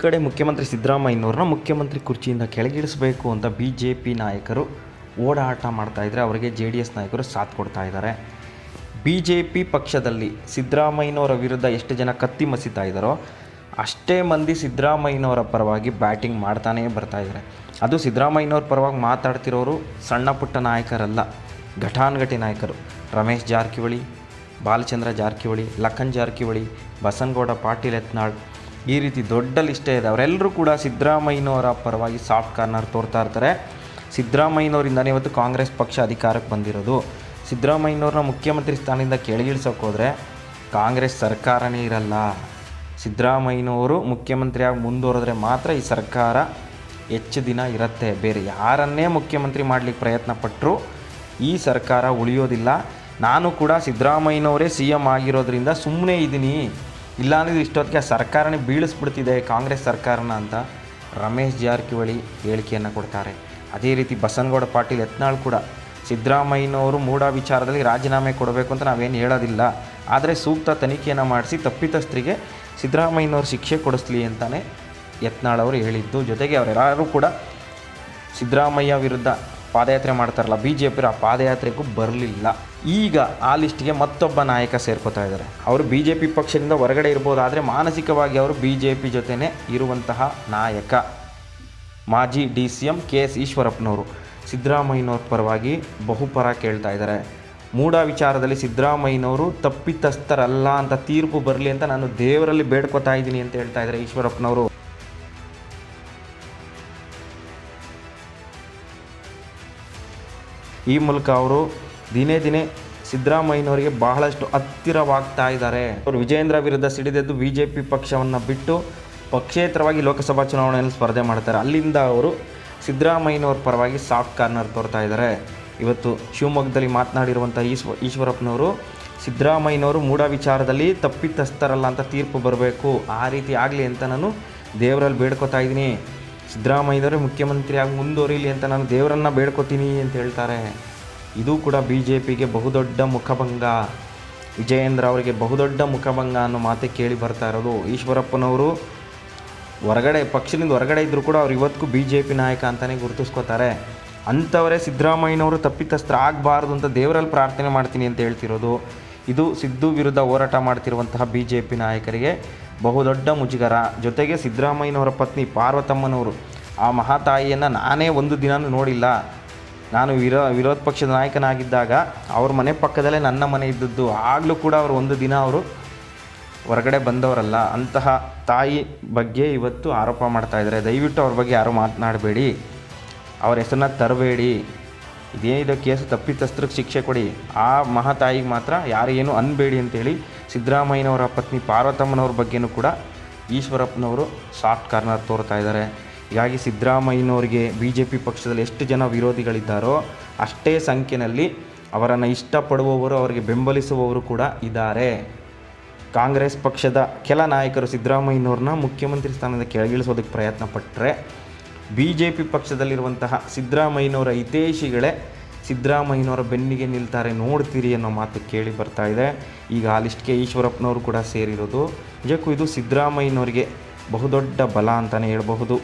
ಈ ಕಡೆ ಮುಖ್ಯಮಂತ್ರಿ ಸಿದ್ದರಾಮಯ್ಯನವ್ರನ್ನ ಮುಖ್ಯಮಂತ್ರಿ ಕುರ್ಚಿಯಿಂದ ಕೆಳಗಿಳಿಸಬೇಕು ಅಂತ ಬಿ ಜೆ ಪಿ ನಾಯಕರು ಓಡಾಟ ಮಾಡ್ತಾಯಿದ್ರೆ ಅವರಿಗೆ ಜೆ ಡಿ ಎಸ್ ನಾಯಕರು ಸಾಥ್ ಕೊಡ್ತಾ ಇದ್ದಾರೆ. ಬಿ ಜೆ ಪಿ ಪಕ್ಷದಲ್ಲಿ ಸಿದ್ದರಾಮಯ್ಯನವರ ವಿರುದ್ಧ ಎಷ್ಟು ಜನ ಕತ್ತಿ ಮಸಿತಾ ಇದ್ದಾರೋ ಅಷ್ಟೇ ಮಂದಿ ಸಿದ್ದರಾಮಯ್ಯನವರ ಪರವಾಗಿ ಬ್ಯಾಟಿಂಗ್ ಮಾಡ್ತಾನೇ ಬರ್ತಾ ಇದ್ದಾರೆ. ಅದು ಸಿದ್ದರಾಮಯ್ಯನವ್ರ ಪರವಾಗಿ ಮಾತಾಡ್ತಿರೋರು ಸಣ್ಣ ಪುಟ್ಟ ನಾಯಕರಲ್ಲ, ಘಟಾನುಘಟಿ ನಾಯಕರು. ರಮೇಶ್ ಜಾರಕಿಹೊಳಿ, ಬಾಲಚಂದ್ರ ಜಾರಕಿಹೊಳಿ, ಲಖನ್ ಜಾರಕಿಹೊಳಿ, ಬಸನಗೌಡ, ಪಾಟೀಲ್ ಯತ್ನಾಳ್ ಈ ರೀತಿ ದೊಡ್ಡ ಲಿಸ್ಟೇ ಇದೆ. ಅವರೆಲ್ಲರೂ ಕೂಡ ಸಿದ್ದರಾಮಯ್ಯನವರ ಪರವಾಗಿ ಸಾಫ್ಟ್ ಕಾರ್ನರ್ ತೋರ್ತಾ ಇರ್ತಾರೆ. ಸಿದ್ದರಾಮಯ್ಯನವರಿಂದನೇ ಇವತ್ತು ಕಾಂಗ್ರೆಸ್ ಪಕ್ಷ ಅಧಿಕಾರಕ್ಕೆ ಬಂದಿರೋದು. ಸಿದ್ದರಾಮಯ್ಯನವ್ರನ್ನ ಮುಖ್ಯಮಂತ್ರಿ ಸ್ಥಾನದಿಂದ ಕೆಳಗಿಳಿಸೋಕೆ ಹೋದರೆ ಕಾಂಗ್ರೆಸ್ ಸರ್ಕಾರನೇ ಇರಲ್ಲ. ಸಿದ್ದರಾಮಯ್ಯನವರು ಮುಖ್ಯಮಂತ್ರಿಯಾಗಿ ಮುಂದುವರೆದ್ರೆ ಮಾತ್ರ ಈ ಸರ್ಕಾರ ಹೆಚ್ಚು ದಿನ ಇರುತ್ತೆ. ಬೇರೆ ಯಾರನ್ನೇ ಮುಖ್ಯಮಂತ್ರಿ ಮಾಡಲಿಕ್ಕೆ ಪ್ರಯತ್ನ ಪಟ್ಟರು ಈ ಸರ್ಕಾರ ಉಳಿಯೋದಿಲ್ಲ. ನಾನು ಕೂಡ ಸಿದ್ದರಾಮಯ್ಯನವರೇ ಸಿ ಎಂ ಆಗಿರೋದ್ರಿಂದ ಸುಮ್ಮನೆ ಇದ್ದೀನಿ. ಇಲ್ಲಾಂದ್ರೆ ಇಷ್ಟೊತ್ತಿಗೆ ಆ ಸರ್ಕಾರನೇ ಬೀಳಿಸ್ಬಿಡ್ತಿದೆ, ಕಾಂಗ್ರೆಸ್ ಸರ್ಕಾರನ ಅಂತ ರಮೇಶ್ ಜಾರಕಿಹೊಳಿ ಹೇಳಿಕೆಯನ್ನು ಕೊಡ್ತಾರೆ. ಅದೇ ರೀತಿ ಬಸನಗೌಡ ಪಾಟೀಲ್ ಯತ್ನಾಳ್ ಕೂಡ ಸಿದ್ದರಾಮಯ್ಯನವರು ಮೂಢ ವಿಚಾರದಲ್ಲಿ ರಾಜೀನಾಮೆ ಕೊಡಬೇಕು ಅಂತ ನಾವೇನು ಹೇಳೋದಿಲ್ಲ. ಆದರೆ ಸೂಕ್ತ ತನಿಖೆಯನ್ನು ಮಾಡಿಸಿ ತಪ್ಪಿತಸ್ಥರಿಗೆ ಸಿದ್ದರಾಮಯ್ಯನವರು ಶಿಕ್ಷೆ ಕೊಡಿಸ್ಲಿ ಅಂತಲೇ ಯತ್ನಾಳ್ ಅವರು ಹೇಳಿದ್ದು. ಜೊತೆಗೆ ಅವರೆಲ್ಲರೂ ಕೂಡ ಸಿದ್ದರಾಮಯ್ಯ ವಿರುದ್ಧ ಪಾದಯಾತ್ರೆ ಮಾಡ್ತಾರಲ್ಲ ಬಿ ಜೆ ಪಿರ ಆ ಪಾದಯಾತ್ರೆಗೂ ಬರಲಿಲ್ಲ. ಈಗ ಆ ಲಿಸ್ಟ್ಗೆ ಮತ್ತೊಬ್ಬ ನಾಯಕ ಸೇರ್ಕೋತಾ ಇದ್ದಾರೆ. ಅವರು ಬಿ ಜೆ ಪಿ ಪಕ್ಷದಿಂದ ಹೊರಗಡೆ ಇರ್ಬೋದು ಆದರೆ ಮಾನಸಿಕವಾಗಿ ಅವರು ಬಿ ಜೆ ಪಿ ಜೊತೆನೇ ಇರುವಂತಹ ನಾಯಕ. ಮಾಜಿ D C M K S ಈಶ್ವರಪ್ಪನವರು. ಸಿದ್ದರಾಮಯ್ಯನವ್ರ ಪರವಾಗಿ ಬಹುಪರ ಕೇಳ್ತಾ ಇದ್ದಾರೆ. ಮೂಢ ವಿಚಾರದಲ್ಲಿ ಸಿದ್ದರಾಮಯ್ಯನವರು ತಪ್ಪಿತಸ್ಥರಲ್ಲ ಅಂತ ತೀರ್ಪು ಬರಲಿ ಅಂತ ನಾನು ದೇವರಲ್ಲಿ ಬೇಡ್ಕೋತಾ ಇದ್ದೀನಿ ಅಂತ ಹೇಳ್ತಾ ಇದ್ದಾರೆ ಈಶ್ವರಪ್ಪನವರು. ಈ ಮೂಲಕ ಅವರು ದಿನೇ ದಿನೇ ಸಿದ್ದರಾಮಯ್ಯನವರಿಗೆ ಬಹಳಷ್ಟು ಹತ್ತಿರವಾಗ್ತಾ ಇದ್ದಾರೆ ಅವರು ವಿಜಯೇಂದ್ರ ವಿರುದ್ಧ ಸಿಡಿದೆದ್ದು ಬಿ ಜೆ ಪಿ ಪಕ್ಷವನ್ನು ಬಿಟ್ಟು ಪಕ್ಷೇತರವಾಗಿ ಲೋಕಸಭಾ ಚುನಾವಣೆಯಲ್ಲಿ ಸ್ಪರ್ಧೆ ಮಾಡ್ತಾರೆ. ಅಲ್ಲಿಂದ ಅವರು ಸಿದ್ದರಾಮಯ್ಯನವ್ರ ಪರವಾಗಿ ಸಾಫ್ಟ್ ಕಾರ್ನರ್ ತೋರ್ತಾ ಇದ್ದಾರೆ ಇವತ್ತು ಶಿವಮೊಗ್ಗದಲ್ಲಿ ಮಾತನಾಡಿರುವಂಥ ಈಶ್ವ, ಈಶ್ವರಪ್ಪನವರು, ಸಿದ್ದರಾಮಯ್ಯನವರು ಮೂಢ ವಿಚಾರದಲ್ಲಿ ತಪ್ಪಿತಸ್ಥರಲ್ಲ ಅಂತ ತೀರ್ಪು ಬರಬೇಕು. ಆ ರೀತಿ ಆಗಲಿ ಅಂತ ನಾನು ದೇವರಲ್ಲಿ ಬೇಡ್ಕೋತಾ ಇದ್ದೀನಿ. ಸಿದ್ದರಾಮಯ್ಯನವರೇ ಮುಖ್ಯಮಂತ್ರಿಯಾಗಿ ಮುಂದುವರಿಲಿ ಅಂತ ನಾನು ದೇವರನ್ನು ಬೇಡ್ಕೊತೀನಿ ಅಂತ ಹೇಳ್ತಾರೆ. ಇದು ಕೂಡ ಬಿ ಜೆ ಪಿಗೆ ಬಹುದೊಡ್ಡ ಮುಖಭಂಗ. ವಿಜಯೇಂದ್ರ ಅವರಿಗೆ ಬಹುದೊಡ್ಡ ಮುಖಭಂಗ ಅನ್ನೋ ಮಾತೆ ಕೇಳಿ ಬರ್ತಾ ಇರೋದು. ಈಶ್ವರಪ್ಪನವರು ಹೊರಗಡೆ, ಪಕ್ಷದಿಂದ ಹೊರಗಡೆ ಇದ್ದರೂ ಕೂಡ ಅವ್ರು ಇವತ್ತಿಗೂ ಬಿ ಜೆ ಪಿ ನಾಯಕ ಅಂತಲೇ ಗುರುತಿಸ್ಕೋತಾರೆ. ಅಂಥವರೇ ಸಿದ್ದರಾಮಯ್ಯನವರು ತಪ್ಪಿತಸ್ತ್ರ ಆಗಬಾರ್ದು ಅಂತ ದೇವರಲ್ಲಿ ಪ್ರಾರ್ಥನೆ ಮಾಡ್ತೀನಿ ಅಂತ ಹೇಳ್ತಿರೋದು. ಇದು ಸಿದ್ದು ವಿರುದ್ಧ ಹೋರಾಟ ಮಾಡ್ತಿರುವಂತಹ ಬಿ ಜೆ ಪಿ ನಾಯಕರಿಗೆ. ಬಹುದೊಡ್ಡ ಮುಜುಗರ. ಜೊತೆಗೆ ಸಿದ್ದರಾಮಯ್ಯನವರ ಪತ್ನಿ ಪಾರ್ವತಮ್ಮನವರು, ಆ ಮಹಾತಾಯಿಯನ್ನು ನಾನೇ ಒಂದು ದಿನನೂ ನೋಡಿಲ್ಲ. ನಾನು ವಿರೋ, ವಿರೋಧ ಪಕ್ಷದ ನಾಯಕನಾಗಿದ್ದಾಗ ಅವ್ರ ಮನೆ ಪಕ್ಕದಲ್ಲೇ ನನ್ನ ಮನೆ ಇದ್ದದ್ದು. ಆಗಲೂ ಕೂಡ ಅವರು ಒಂದು ದಿನ ಅವರು ಹೊರಗಡೆ ಬಂದವರಲ್ಲ. ಅಂತಹ ತಾಯಿ ಬಗ್ಗೆ ಇವತ್ತು ಆರೋಪ ಮಾಡ್ತಾ ಇದ್ದಾರೆ. ದಯವಿಟ್ಟು ಅವ್ರ ಬಗ್ಗೆ ಯಾರೂ ಮಾತನಾಡಬೇಡಿ. ಅವ್ರ ಹೆಸರನ್ನ ತರಬೇಡಿ. ಇದೇನಿದೆ ಕೇಸು ತಪ್ಪಿತಸ್ಥರಿಗೆ ಶಿಕ್ಷೆ ಕೊಡಿ. ಆ ಮಹಾತಾಯಿಗೆ ಮಾತ್ರ ಯಾರು ಏನು ಅನ್ಬೇಡಿ ಅಂತೇಳಿ ಸಿದ್ದರಾಮಯ್ಯನವರ ಪತ್ನಿ ಪಾರ್ವತಮ್ಮನವ್ರ ಬಗ್ಗೆನೂ ಕೂಡ ಈಶ್ವರಪ್ಪನವರು ಸಾಫ್ಟ್ ಕಾರ್ನರ್ ತೋರ್ತಾ ಇದ್ದಾರೆ. ಹೀಗಾಗಿ ಸಿದ್ದರಾಮಯ್ಯನವರಿಗೆ ಬಿ ಜೆ ಪಿ ಪಕ್ಷದಲ್ಲಿ ಎಷ್ಟು ಜನ ವಿರೋಧಿಗಳಿದ್ದಾರೋ ಅಷ್ಟೇ ಸಂಖ್ಯೆಯಲ್ಲಿ ಅವರನ್ನು ಇಷ್ಟಪಡುವವರು, ಅವರಿಗೆ ಬೆಂಬಲಿಸುವವರು ಕೂಡ ಇದ್ದಾರೆ. ಕಾಂಗ್ರೆಸ್ ಪಕ್ಷದ ಕೆಲ ನಾಯಕರು ಸಿದ್ದರಾಮಯ್ಯನವ್ರನ್ನ ಮುಖ್ಯಮಂತ್ರಿ ಸ್ಥಾನದ ಕೆಳಗಿಳಿಸೋದಕ್ಕೆ ಪ್ರಯತ್ನ ಪಟ್ಟರೆ ಬಿ ಜೆ ಪಿ ಪಕ್ಷದಲ್ಲಿರುವಂತಹ ಸಿದ್ದರಾಮಯ್ಯನವರ ಹಿತೈಷಿಗಳೇ ಸಿದ್ದರಾಮಯ್ಯನವರ ಬೆನ್ನಿಗೆ ನಿಲ್ತಾರೆ ನೋಡ್ತೀರಿ ಅನ್ನೋ ಮಾತು ಕೇಳಿ ಬರ್ತಾ ಇದೆ. ಈಗ ಆ ಲಿಸ್ಟ್ಗೆ ಈಶ್ವರಪ್ಪನವರು ಕೂಡ ಸೇರಿರೋದು. ನಿಜಕ್ಕೂ ಇದು ಸಿದ್ದರಾಮಯ್ಯನವರಿಗೆ ಬಹುದೊಡ್ಡ ಬಲ ಅಂತಲೇ ಹೇಳಬಹುದು.